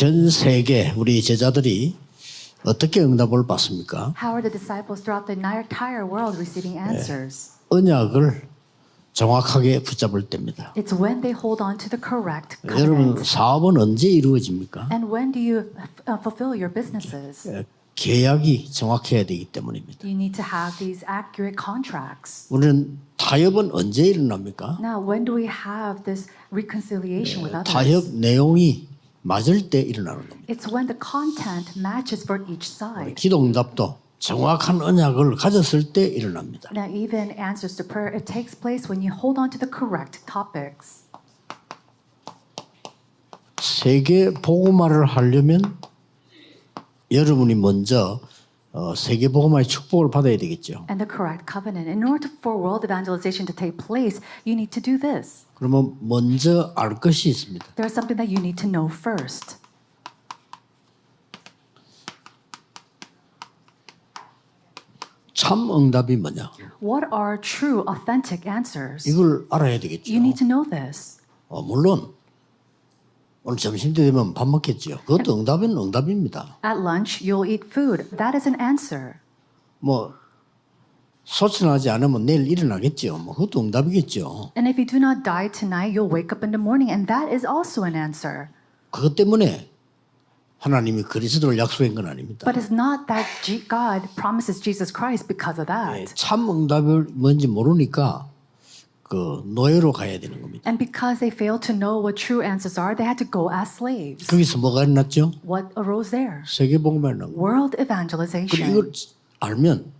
전 세계 우리 제자들이 어떻게 응답을 받습니까? How are the disciples throughout the entire world receiving answers? 언약을 정확하게 붙잡을 때입니다. It's when they hold on to the correct 여러분 covenant. 사업은 언제 이루어집니까? And when do you uh, fulfill your businesses? 예, 계약이 정확해야 되기 때문입니다. You need to have these accurate contracts. 우리는 타협은 언제 일어납니까? Now, when do we have this reconciliation with 타협 others? 내용이 맞을 때 일어나는 겁니다. It's when the content matches for each side. 기도 응답도 정확한 언약을 가졌을 때 일어납니다. Now, even answers to prayer, it takes place when you hold on to the correct topics. 세계 복음화를 하려면 여러분이 먼저 어, 세계 복음화의 축복을 받아야 되겠죠. And the correct covenant. In order for world evangelization to take place, you need to do this. 그러면 먼저 알 것이 있습니다. There's something that you need to know first. 참 응답이 뭐냐? What are true, authentic answers? 이걸 알아야 되겠죠. You need to know this. 어, 물론 오늘 점심 때 되면 밥 먹겠죠. 그것도 응답은 응답입니다. At lunch, you'll eat food. That is an answer. 뭐 소천하지 않으면 내일 일어나겠죠. 뭐 그것도 응답이겠죠. And if you do not die tonight, you'll wake up in the morning, and that is also an answer. 그것 때문에 하나님이 그리스도를 약속한 건 아닙니다. But it's not that G- God promises Jesus Christ because of 예, that. 참 응답이 뭔지 모르니까 그 노예로 가야 되는 겁니다. And because they failed to know what true answers are, they had to go as slaves. 거기서 뭐가 일어났죠? What arose there? 세계복음이 일어난 거. World 그리고 evangelization. 이걸 알면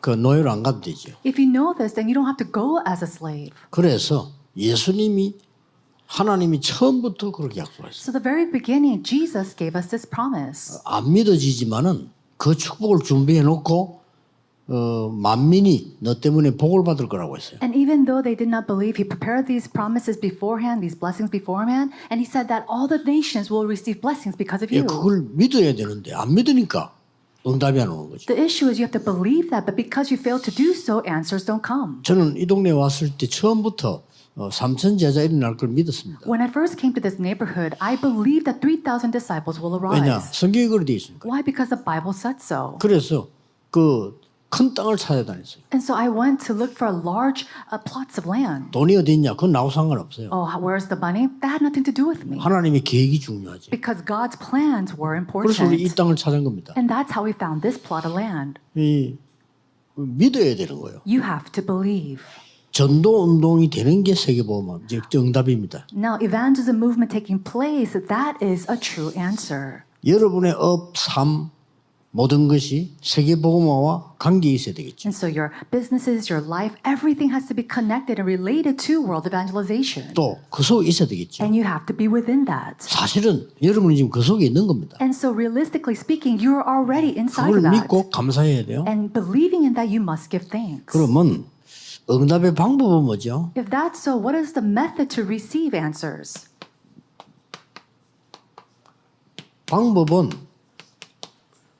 그 노예로 안 가도 되죠. If you know this, then you don't have to go as a slave. 그래서 예수님이 하나님이 처음부터 그렇게 약속했어요. So the very beginning, Jesus gave us this promise. 안 믿어지지만은 그 축복을 준비해 놓고 어, 만민이 너 때문에 복을 받을 거라고 했어요. And even though they did not believe, he prepared these promises beforehand, these blessings beforehand, and he said that all the nations will receive blessings because of 예, you. 그걸 믿어야 되는데 안 믿으니까 응답이 안 오는 거죠. The issue is you have to believe that, but because you fail to do so, answers don't come. 저는 이 동네 에 왔을 때 처음부터 어, 삼천 제자 일어날 걸 믿었습니다. When I first came to this neighborhood, I believed that 3,000 disciples will 왜냐? arise. 성경에 그렇게 되어 있으니까. Why? Because the Bible said so. 그래서 그 큰 땅을 찾아다녔어요. And so I went to look for large uh, plots of land. 돈이 어디 있냐? 그건 나하고 상관없어요. Oh, how- where's the money? That had nothing to do with me. 하나님의 계획이 중요하지. Because God's plans were 그래서 우리 이 important. 땅을 찾은 겁니다. And that's how we found this plot of land. 이 믿어야 되는 거예요. You have to believe. 전도 운동이 되는 게 세계보험 이제 응답입니다. Now, evangelism movement taking place, that is a true answer. 여러분의 업, 삶 모든 것이 세계보험화와 관계 있어야 되겠죠. And so your businesses, your life, everything has to be connected and related to world evangelization. 또 그 속에 있어야 되겠죠. And you have to be within that. 사실은 여러분이 지금 그 속에 있는 겁니다. And so realistically speaking, you're already inside 그걸 of that. 믿고 감사해야 돼요. And believing in that, you must give thanks. 그러면 응답의 방법은 뭐죠? If that's so, what is the method to receive answers? 방법은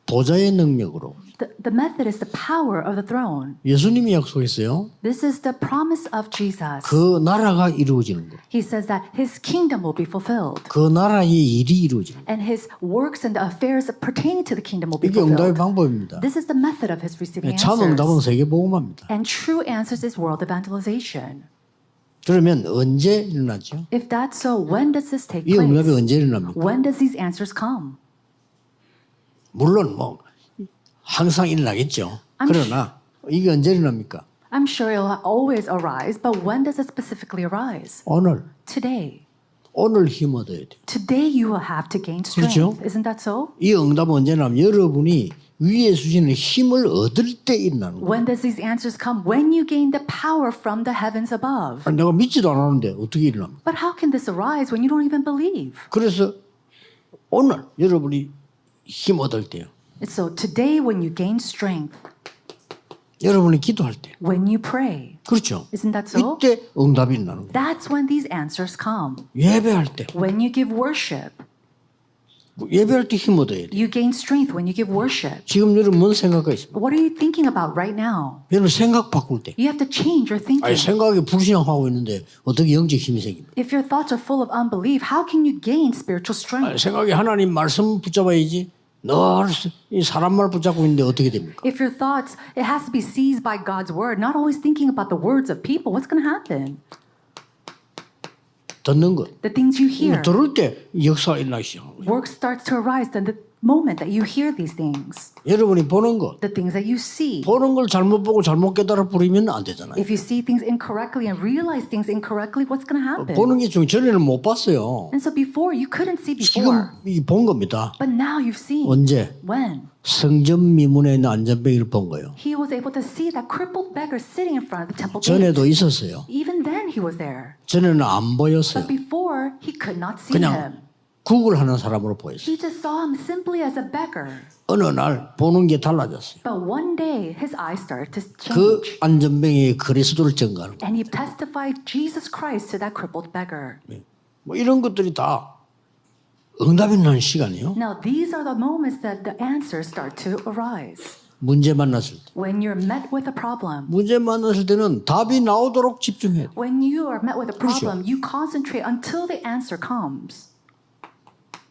보좌의 능력으로 The, the method is the power of the throne. 예수님이 약속했어요. This is the promise of Jesus. 그 나라가 이루어지는 거. He says that his kingdom will be fulfilled. 그 나라의 일이 이루어지는 거. And his works and the affairs pertaining to the kingdom will be 이게 응답의 fulfilled. 방법입니다. This is the method of his receiving 참 응답은 answers. 세계보험합니다. And true answers is world evangelization. 그러면 언제 일어나죠? If that's so, when does this take 이 응답이 place? 언제 일어납니까? When does these answers come? 물론 뭐 항상 일어나겠죠. 그러나 이게 언제 일어납니까? I'm sure it'll always arise, but when does it specifically arise? 오늘 Today. 오늘 힘 얻어야 돼요. Today you will have to gain 그렇죠? strength. Isn't that so? 이 응답은 언제 일어나면 여러분이 위에 주시는 힘을 얻을 때 일어나는 거예요. When does these answers come? When you gain the power from the heavens above. 아니, 내가 믿지도 않았는데 어떻게 일어납니까? But how can this arise when you don't even believe? 그래서 오늘 여러분이 힘 얻을 때요. So today when you gain strength, 여러분이 기도할 때. when you pray, 그렇죠. isn't that so? 이때 응답이 일어나는 거예요. That's when these answers come. 예배할 때. When you give worship, 예배할 때 힘 얻어야 돼. You gain strength when you give worship. 지금 여러분 뭔 생각가 있습니까? What are you thinking about right now? 여러분 생각 바꿀 때. You have to change your thinking. 아니 생각이 불신앙하고 있는데 어떻게 영적 힘이 생깁니까? If your thoughts are full of unbelief, how can you gain spiritual 아니, strength? 생각이 하나님 말씀 붙잡아야지. 늘이 사람 말 붙잡고 있는데 어떻게 됩니까? If your thoughts, it has to be seized by God's word, not always thinking about the words of people, what's going to happen? 듣는 것. The things you hear. 들을 때 역사가 일어나기 시작하는 거예요. Work starts to arise in the moment that you hear these things, 여러분이 보는 것. the things that you see. 보는 걸 잘못 보고 잘못 깨달아 부리면 안 되잖아요. If you see things incorrectly and realize things incorrectly, what's going to happen? 보는 게좀 전에는 못 봤어요. And so before, you couldn't see 지금 before, 이 본 겁니다. but now you've seen. 언제? When? 성전 미문에 있는 안전뱅이를 본 거예요. He was able to see that crippled beggar sitting in front of the temple gate. 전에도 있었어요. Even then, he was there. 전에는 안 보였어요. But before, he could not see him. 그냥 구걸하는 사람으로 보였어요. He just saw him simply as a beggar. 어느 날 보는 게 달라졌어요. But one day, his eyes started to 그 change. 안전뱅이의 그리스도를 증거하는 거예요. And he testified Jesus Christ to that crippled beggar. 뭐 이런 것들이 다 응답이 나는 시간이에요. Now, these are the moments that the answers start to arise. 문제 만났을 때. When you're met with a problem, 문제 만났을 때는 답이 나오도록 집중해야 돼. when you are met with a 그렇죠. problem, you concentrate until the answer comes.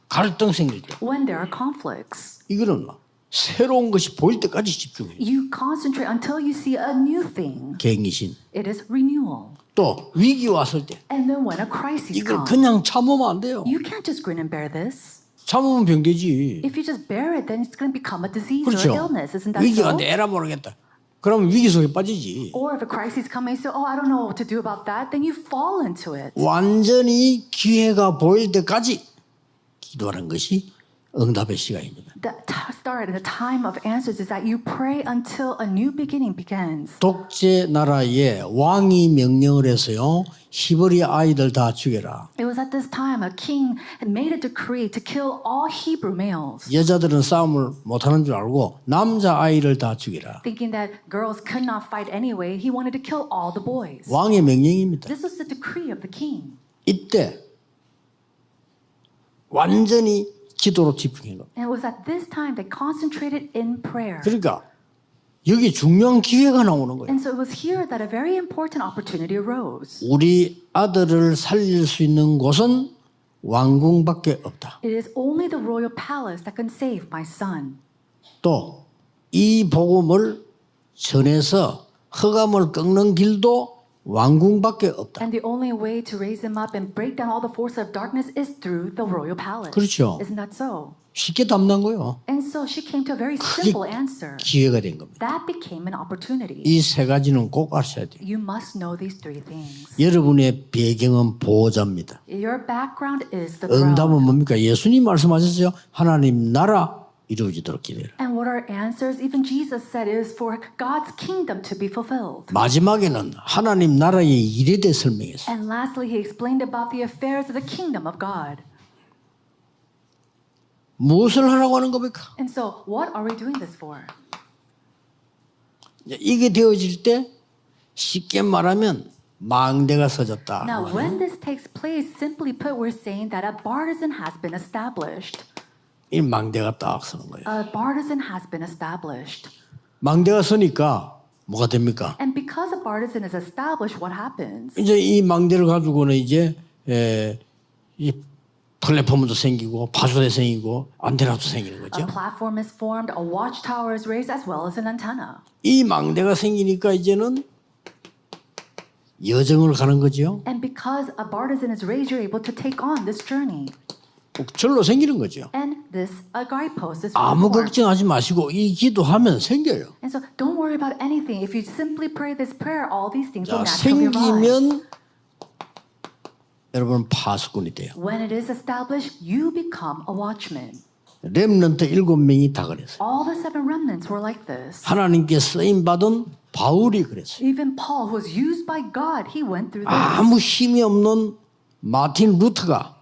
갈등 생길 때. When there are conflicts, 이거는 새로운 것이 보일 때까지 집중해요. you concentrate until you see a new thing. 갱신. It is renewal. 또 위기 왔을 때 And then when a crisis 이걸 comes, 그냥 참으면 안 돼요. you can't just grin and bear this. 참으면 병되지. If you just bear it, then it's going to become a disease 그렇죠. or illness. Isn't that 위기가 so? 내라 모르겠다. 그러면 위기 속에 빠지지. Or if a crisis comes and you say, oh, I don't know what to do about that, then you fall into it. 완전히 기회가 보일 때까지 기도하는 것이 응답의 시간입니다. The start the time of answers is that you pray until a new beginning begins. 독재 나라에 왕이 명령을 해서요. 히브리 아이들 다 죽여라. It was at this time a king had made a decree to kill all Hebrew males, 여자들은 싸움을 못하는 줄 알고 남자 아이를 다 죽이라. thinking that girls could not fight anyway. He wanted to kill all the boys. 왕의 명령입니다. This was the decree of the king. 이때 완전히 기도로 집중한 겁니다. And it was at this time they concentrated in prayer. 그러니까 여기 중요한 기회가 나오는 거예요. And so it was here that a very important opportunity arose. 우리 아들을 살릴 수 있는 곳은 왕궁밖에 없다. It is only the royal palace that can save my son. 또 이 복음을 전해서 허감을 꺾는 길도 왕궁밖에 없다. And the only way to raise him up and break down all the forces of darkness is through the royal palace. 그렇죠. Isn't that so? 쉽게 답난 거예요. And so she came to a very simple answer. 기회가 된 겁니다. That became an opportunity. 이 세 가지는 꼭 아셔야 돼요. You must know these three things. 여러분의 배경은 보호자입니다. Your background is the 응답은 throne. 뭡니까? 예수님 말씀하셨어요. 하나님 나라 이루어지도록 기도해라. And what are answers? Even Jesus said is for God's kingdom to be fulfilled. 마지막에는 하나님 나라의 일에 대해 설명했어요. And lastly, he explained about the affairs of the kingdom of God. 무엇을 하라고 하는 겁니까? And so, what are we doing this for? 이게 되어질 때 쉽게 말하면 망대가 서졌다. Now, when this takes place, simply put, we're saying that a partisan has been established. 이 망대가 딱 서는 거예요. A partisan has been established. 망대가 서니까 뭐가 됩니까? And because a partisan is established, what happens? 이제 이 망대를 가지고는 이제 에, 이 플랫폼도 생기고 파수대 생기고 안테나도 생기는 A 거죠. platform is formed, a watchtower is raised, as well as an antenna. 이 망대가 생기니까 이제는 여정을 가는 거죠. And because a partisan is raised, you're able to take on this journey. 절로 생기는 거죠. And this, a guidepost is 아무 formed. 걱정하지 마시고 이 기도하면 생겨요. And so don't worry about anything. If you simply pray this prayer, all these things 자, will naturally arise. 생기면 여러분 파수꾼이 돼요. When it is established, you become a watchman. 렘넌트 일곱 명이 다 그랬어요. All the seven remnants were like this. 하나님께 쓰임 받은 바울이 그랬어요. Even Paul, who was used by God, he went through this. 아무 힘이 없는 마틴 루터가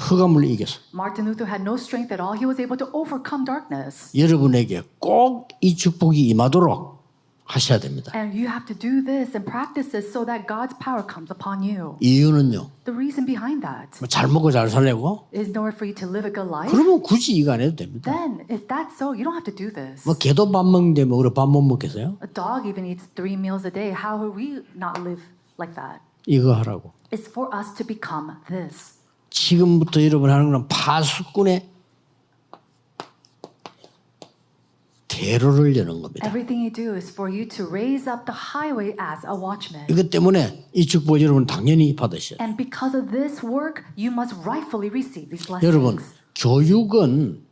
흑암을 이겼어요. Martin Luther had no strength at all. He was able to overcome darkness. 여러분에게 꼭 이 축복이 임하도록 하셔야 됩니다. And you have to do this and practice this so that God's power comes upon you. 이유는요. The reason behind that 뭐잘 먹고 잘 살려고? is in order for you to live a good life. 그러면 굳이 이거 안 해도 됩니다. Then, if that's so, you don't have to do this. 뭐 개도 밥 먹는데 뭐 그래 밥못 먹겠어요? A dog even eats three meals a day. How will we not live like that? 이거 하라고. It's for us to become this. 지금부터 여러분 하는 건 파수꾼의 대로를 여는 겁니다. Everything you do is for you to raise up the highway as a watchman. 이것 때문에 이 축복 여러분 당연히 받으셔야 돼요. And because of this work, you must rightfully receive these 여러분. 교육은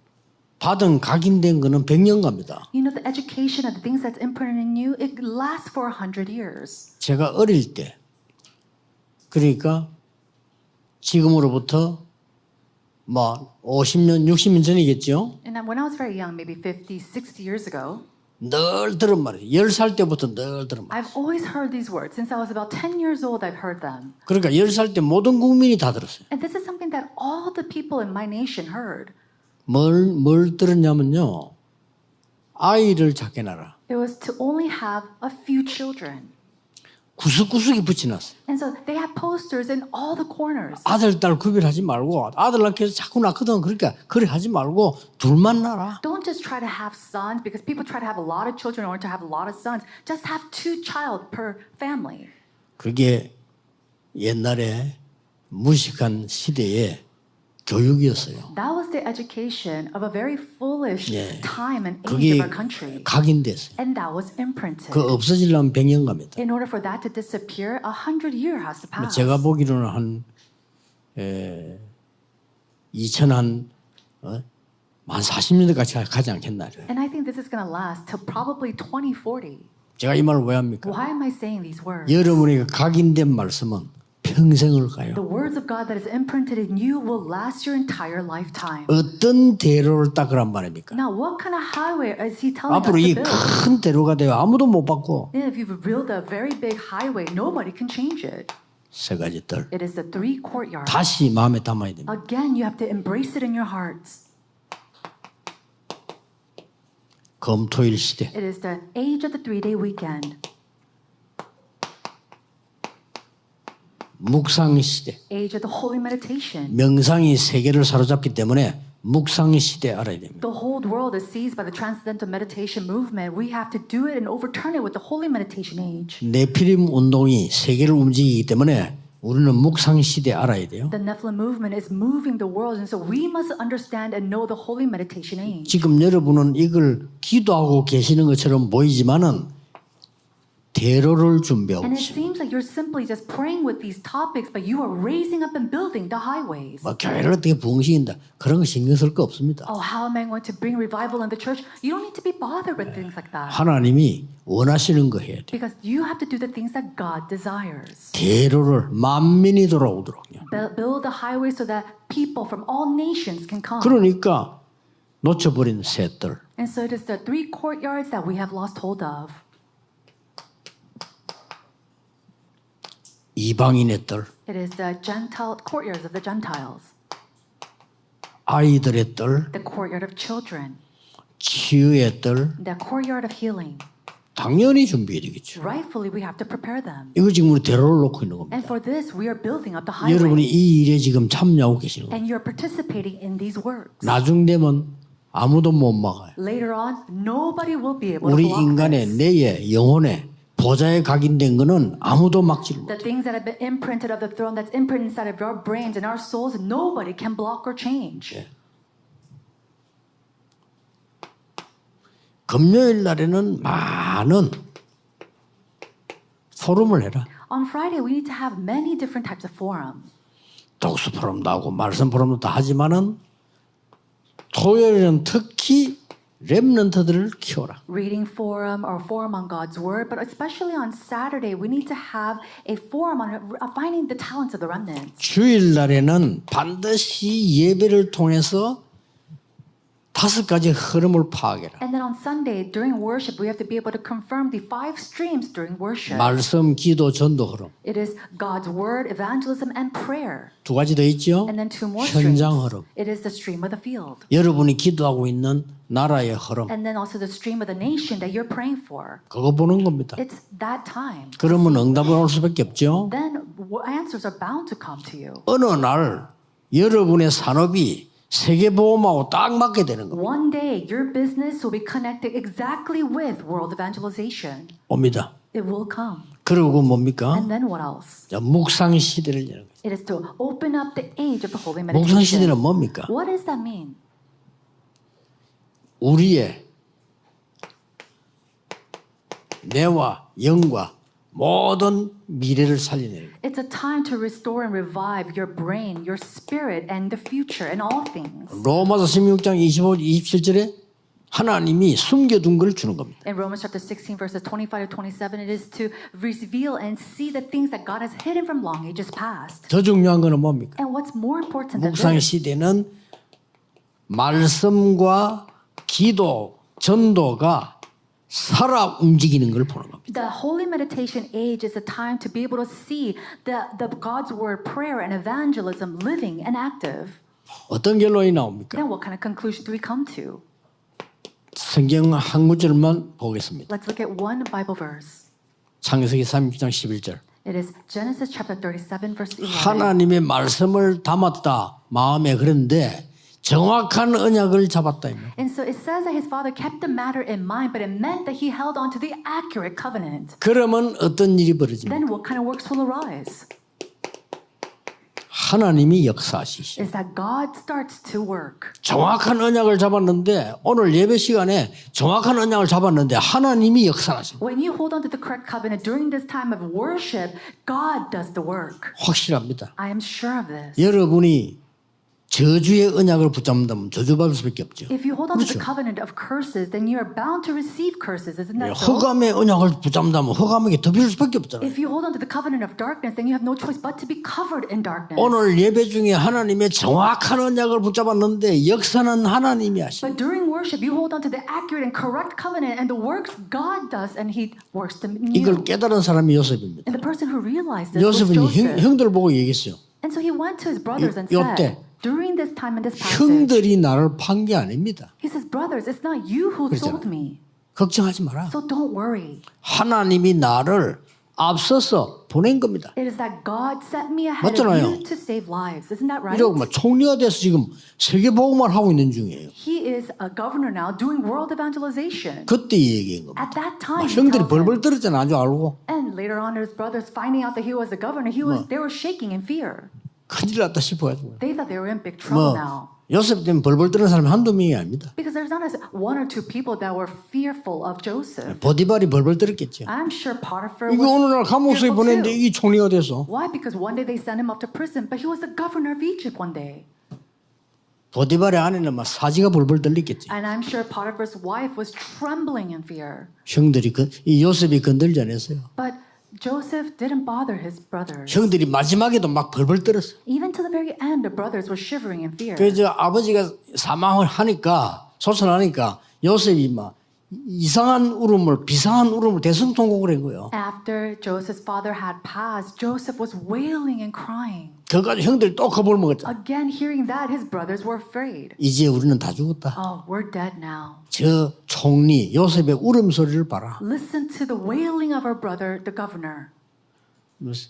받은 각인된 거는 100년 갑니다. You know, the education of the things that's imprinted in you, it lasts for a hundred years. 제가 어릴 때 그러니까 지금으로부터 뭐 50년, 60년 전이겠죠. And when I was very young, maybe 50, 60 years ago, 늘 들은 말이에요. 10살 때부터 늘 들은 말. I've always heard these words. Since I was about 10 years old, I've heard them. 그러니까 10살 때 모든 국민이 다 들었어요. And this is something that all the people in my nation heard. 뭘, 뭘 들었냐면요. 아이를 작게 낳아라. It was to only have a few children. 구석구석에 붙여놨어요. And so they had posters in all the corners. 아들, 딸 구별하지 말고 아들 낳기 위해서 자꾸 낳거든. 그러니까 그래 하지 말고 둘만 낳아라. Don't just try to have sons because people try to have a lot of children or to have a lot of sons. Just have two child per family. 그게 옛날에 무식한 시대의 교육이었어요. That was the education of a very foolish 예. time and age 그게 of our country. 각인됐어요. And that was imprinted. 그 없어지려면 100년 갑니다. In order for that to disappear, a hundred year has to pass. 제가 보기로는 한 에, 2000 한 어? 만 40년대까지 가지 않겠나. And I think this is going to last till probably 2040. 제가 이 말을 왜 합니까? Why am I saying these words? 여러분에게 각인된 말씀은 평생을 가요. The words of God that is imprinted in you will last your entire lifetime. 어떤 대로를 닦으란 말입니까? Now, what kind of highway is he telling us 앞으로 to 이 build? 큰 대로가 돼요. 아무도 못 And if you build a very big highway, nobody can change it. 세 가지 뜰 It is the three courtyards. 다시 마음에 담아야 됩니다. Again, you have to embrace it in your hearts. 검토일 시대 It is the age of the three day weekend, 묵상 시대 age of the holy meditation. 명상이 세계를 사로잡기 때문에 묵상 시대 알아야 됩니다. The whole world is seized by the transcendental meditation movement. We have to do it and overturn it with the holy meditation age. 네피림 운동이 세계를 움직이기 때문에 우리는 묵상 시대 알아야 돼요. The Nephilim movement is moving the world, and so we must understand and know the holy meditation age. 지금 여러분은 이걸 기도하고 계시는 것처럼 보이지만은 대로를 준비하고 And it 계십니다. seems like you're simply just praying with these topics, but you are raising up and building the highways. 뭐 교회를 어떻게 부흥시킨다 그런 거 신경 쓸 거 없습니다. Oh, how am I going to bring revival in the church? You don't need to be bothered with things like that. 하나님이 원하시는 거 해야 돼. Because you have to do the things that God desires. 대로를 만민이 돌아오도록요. Bu- Build the highway so that people from all nations can come. 그러니까 놓쳐버린 새들 And so it is the three courtyards that we have lost hold of. 이방인의 뜰, It is the Gentile courtyards of the Gentiles, 아이들의 뜰, the courtyard of children, 치유의 뜰 the courtyard of healing. 당연히 준비해야 되겠죠. Rightfully, we have to prepare them. 이거 지금 우리 대로를 놓고 있는 겁니다. And for this, we are building up the 여러분이 highway. 이 일에 지금 참여하고 계시는 거예요. And you're participating in these works. 나중 되면 아무도 못 막아요. Later on, nobody will be able to 우리 block 인간의 this. 뇌에 영혼에 보좌에 각인된 거는 아무도 막지를 못. The things that have been imprinted of the throne, that's imprinted inside of our brains and our souls, nobody can block or change. 금요일 날에는 많은 포럼을 해라. On Friday, we need to have many different types of forum. 독서 포럼도 하고 말씀 포럼도 다 하지만은 토요일은 특히 렘넌트들을 키워라. reading forum or forum on God's word, but especially on Saturday, we need to have a forum on uh, finding the talents of the remnants. 주일 날에는 반드시 예배를 통해서 다섯 가지 흐름을 파악해라. And then on Sunday, during worship, we have to be able to confirm the five streams during worship. 말씀, 기도, 전도 흐름. It is God's word, evangelism, and prayer. 두 가지 더 있죠. And then two more. 현장 흐름. It is the stream of the field. 여러분이 기도하고 있는 나라의 흐름. And then also the stream of the nation that you're praying for. 그거 보는 겁니다. It's that time. 그러면 응답은 올 수밖에 없죠. Then answers are bound to come to you. 어느 날 여러분의 산업이 세계보험하고 딱 맞게 되는 겁니다. One day, your business will be connected exactly with world evangelization. 옵니다. It will come. 그리고 뭡니까? And then what else? 자, 묵상 시대를 여는 거예요. It is to open up the age of the holy 묵상 meditation. 시대는 뭡니까? What does that mean? 우리의 뇌와 영과 모든 미래를 거예요. It's a time to restore and revive your brain, your spirit, and the future, and all things. 로마서 16장 25, 27절에 하나님이 숨겨둔 걸 주는 겁니다. In Romans chapter 16, verses 25 to 27, it is to reveal and see the things that God has hidden from long ages past. 더 중요한 거는 뭡니까? And what's more important than 묵상 this? 시대는 말씀과 기도, 전도가 살아 움직이는 걸 보는 겁니다. The holy meditation age is a time to be able to see the, the God's word, prayer, and evangelism living and active. 어떤 결론이 나옵니까? Then what kind of conclusion do we come to? 성경 한 구절만 보겠습니다. Let's look at one Bible verse. 창세기 30장 11절. It is Genesis chapter 37, verse 11. 하나님의 말씀을 담았다 마음에 그런데 정확한 언약을 잡았다. 이. And so it says that his father kept the matter in mind, but it meant that he held on to the accurate covenant. 그러면 어떤 일이 벌어집니까? Then what kind of works will arise? 하나님이 역사하시시. Is that God starts to work. 정확한 언약을 잡았는데 오늘 예배 시간에 정확한 언약을 잡았는데 하나님이 역사하시. When you hold on to the correct covenant during this time of worship, God does the work. 확실합니다. I am sure of this. 여러분이 저주의 언약을 붙잡는다면 저주받을 수밖에 없죠. If you hold on to the 그렇죠. covenant of curses, then you are bound to receive curses, isn't that so? 허감의 언약을 붙잡는다면 허감에게 덮일 수밖에 없잖아요. If you hold on to the covenant of darkness, then you have no choice but to be covered in darkness. 오늘 예배 중에 하나님의 정확한 언약을 붙잡았는데 역사는 하나님이 하시. But during worship, you hold on to the accurate and correct covenant, and the works God does, and He works them in 이걸 you. 깨달은 사람이 요셉입니다. And the person who realized this was 요셉은 형, Joseph. 형들 보고 얘기했어요. And so he went to his brothers and said, during this time in this passage, 형들이 나를 판 게 아닙니다. he says, brothers, it's not you who sold me, 걱정하지 마라. so don't worry. 하나님이 나를 앞서서 보낸 겁니다. It is that God sent me ahead 맞잖아요. of you to save lives. Isn't that right? 이러고 막 총리가 돼서 지금 세계 보고만 하고 있는 중이에요. He is a governor now doing world evangelization. 그때 얘기한 겁니다. At that time, 막 he 형들이 tells them. 벌벌 떨었잖아, 아주 알고. and later on, his brothers finding out that he was a governor, he was they were shaking in fear. 큰일 났다 싶어가지고. They thought they were in big trouble 뭐 now. 요셉 때문에 벌벌 떠는 사람이 한두 명이 아닙니다. Because there's not one or two people that were fearful of Joseph. 보디발이 벌벌 떨었겠죠. I'm sure Potiphar 이거 was 오늘날 감옥소에 fearful 보냈는데 too. 이게 총리가 돼서 Why? Because one day they sent him off to prison, but he was the governor of Egypt one day. 보디발의 아내는 막 사지가 벌벌 떨렸겠지. And I'm sure Potiphar's wife was trembling in fear. 형들이 그, 이 요셉이 건들지 않았어요. But Joseph didn't bother his brothers. 형들이 마지막에도 막 벌벌 떨었어. Even to the very end, the brothers were shivering in fear. 그래서 아버지가 사망을 하니까 소천하니까 요셉이 막 이상한 울음을 비상한 울음을 대성통곡을 한 거예요. After Joseph's father had passed, Joseph was wailing and crying. 그까지 형들이 또 겁을 먹었잖아. Again, hearing that, his brothers were afraid. 이제 우리는 다 죽었다. Oh, we're dead now. 저 총리 요셉의 울음소리를 봐라. Listen to the wailing of our brother, the governor.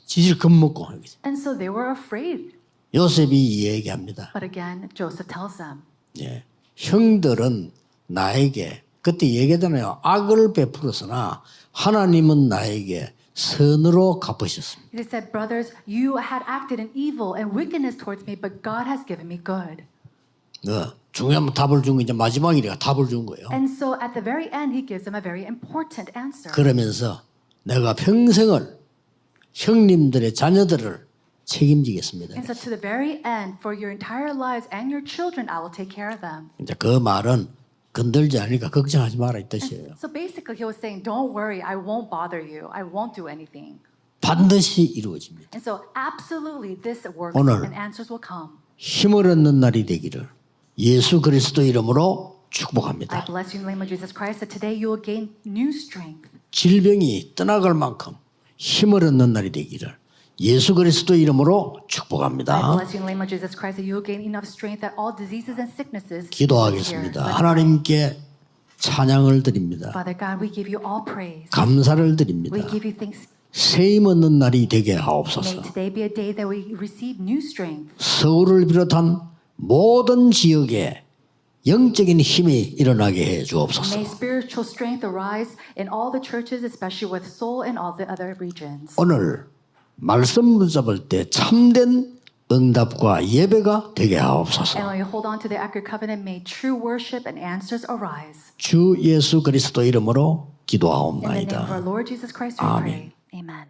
지질 겁먹고 And so they were afraid. 요셉이 얘기합니다. But again, Joseph tells them, 예. 형들은 나에게 그때 얘기하잖아요. 악을 베풀었으나 하나님은 나에게 선으로 갚으셨습니다. He said, Brothers, you had acted in evil and wickedness towards me, but God has given me good. 어, 중요한 답을 준거 이제 마지막이니까 답을 준 거예요. And so at the very end, he gives them a very important answer. 그러면서 내가 평생을 형님들의 자녀들을 책임지겠습니다. And so to the very end, for your entire lives and your children, I will take care of them. 이제 그 말은 건들지 않으니까 걱정하지 마라 이 뜻이에요. So basically, he was saying, Don't worry, I won't bother you. I won't do anything. 반드시 이루어집니다. And so, absolutely, this works 오늘 and answers will come. 힘을 얻는 날이 되기를 예수 그리스도 이름으로 축복합니다. I bless you in the name of Jesus Christ that today you will gain new strength. 질병이 떠나갈 만큼 힘을 얻는 날이 되기를 예수 그리스도 이름으로 축복합니다. 기도하겠습니다. 하나님께 찬양을 드립니다. 감사를 드립니다. 세임 얻는 날이 되게 하옵소서. 서울을 비롯한 모든 지역에 영적인 힘이 일어나게 해 주옵소서. 오늘 말씀 붙잡을 때 참된 응답과 예배가 되게 하옵소서. when we hold on to the accurate covenant, may true worship and answers arise. 주 예수 그리스도 이름으로 In the name of our 기도하옵나이다. Lord Jesus Christ, we Amen. pray. Amen.